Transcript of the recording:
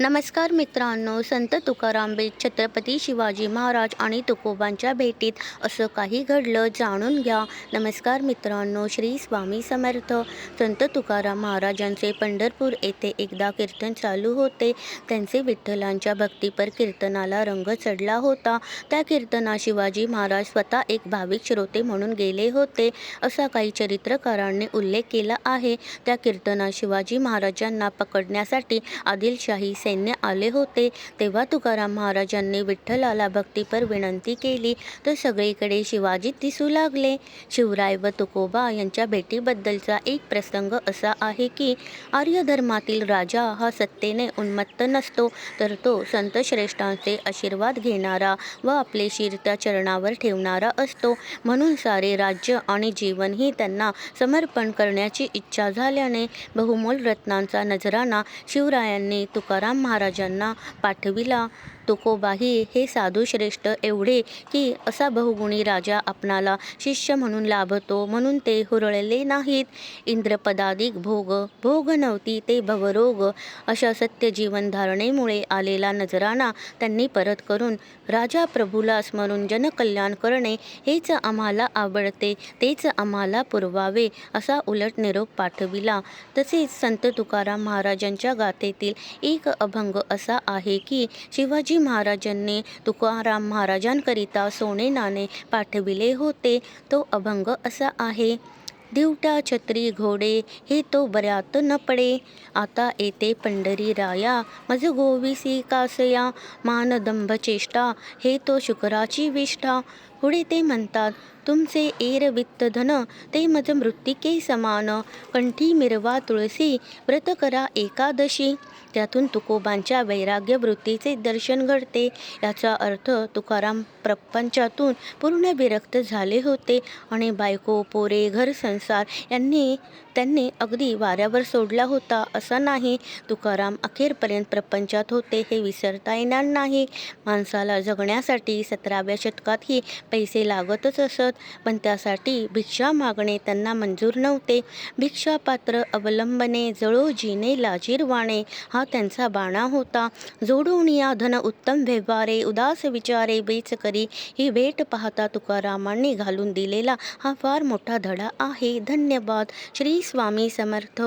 नमस्कार मित्रांनो संत तुकाराम बेट छत्रपती शिवाजी महाराज आणि तुकोबांच्या भेटीत असं काही घडलं जाणून घ्या. नमस्कार मित्रांनो श्री स्वामी समर्थ. संत तुकाराम महाराजांचे पंढरपूर येथे एकदा कीर्तन चालू होते. त्यांचे विठ्ठलांच्या भक्तीपर कीर्तनाला रंग चढला होता. त्या कीर्तना शिवाजी महाराज स्वतः एक भाविक श्रोते म्हणून गेले होते. असा काही चरित्रकारांनी उल्लेख केला आहे. त्या कीर्तना शिवाजी महाराजांना पकडण्यासाठी आदिलशाही सैन्य आले होते. तेव्हा तुकाराम महाराजांनी विठ्ठलाला भक्तीपर विनंती केली. तर सगळीकडे शिवाजी दिसू लागले. शिवराय व तुकोबा यांच्या भेटीबद्दलचा एक प्रसंग असा आहे की आर्य धर्मातील राजा हा सत्तेने उन्मत्त नसतो तर तो संत श्रेष्ठांचे आशीर्वाद घेणारा व आपले शिर त्या चरणावर ठेवणारा असतो. म्हणून सारे राज्य आणि जीवनही त्यांना समर्पण करण्याची इच्छा झाल्याने बहुमोल रत्नांचा नजराणा शिवरायांनी तुकाराम महाराजांना पाठविला. तुकोबाही हे साधूश्रेष्ठ एवढे की असा बहुगुणी राजा आपणाला शिष्य म्हणून लाभतो म्हणून ते हुरळले नाहीत. इंद्रपदादिक भोग भोग नव्हती ते भवरोग. अशा सत्य जीवनधारणेमुळे आलेला नजराणा त्यांनी परत करून राजा प्रभूला स्मरून जनकल्याण करणे हेच आम्हाला आवडते तेच आम्हाला पुरवावे असा उलट निरोप पाठविला. तसेच संत तुकाराम महाराजांच्या गाथेतील एक अभंग असा आहे की शिवाजी महाराजांनी तुकाराम महाराजांकरिता सोने नाणे पाठविले होते. तो अभंग असा आहे दिवटा छत्री घोडे हे तो बऱ्यात न पडे. आता येते पंढरी राया मज गोविसी कासया. मानदंभ चेष्टा हे तो शुकराची विष्ठा. पुढे ते म्हणतात तुमचे एर वित्त धन ते मज मृत्तिके समान. कंठी मिरवा तुळसी व्रत करा एकादशी. त्यातून तुकोबांच्या वैराग्य वृत्तीचे दर्शन घडते. याचा अर्थ तुकाराम प्रपंचातून पूर्ण विरक्त झाले होते आणि बायको पोरे घर संसार यांनी त्यांनी अगदी वाऱ्यावर सोडला होता असं नाही. तुकाराम अखेरपर्यंत प्रपंचात होते हे विसरता येणार नाही. माणसाला जगण्यासाठी सतराव्या शतकातही पैसे लागतच असत. पण त्यासाठी भिक्षा मागणे त्यांना मंजूर नव्हते. भिक्षापात्र अवलंबने जळो जिने लाजीरवाणे हा त्यांचा बाणा होता. जोडून या धन उत्तम व्यवहारे उदास विचारे बेच करी. ही भेट पाहता तुकारामांनी घालून दिलेला हा फार मोठा धडा आहे. धन्यवाद. श्री स्वामी समर्थ.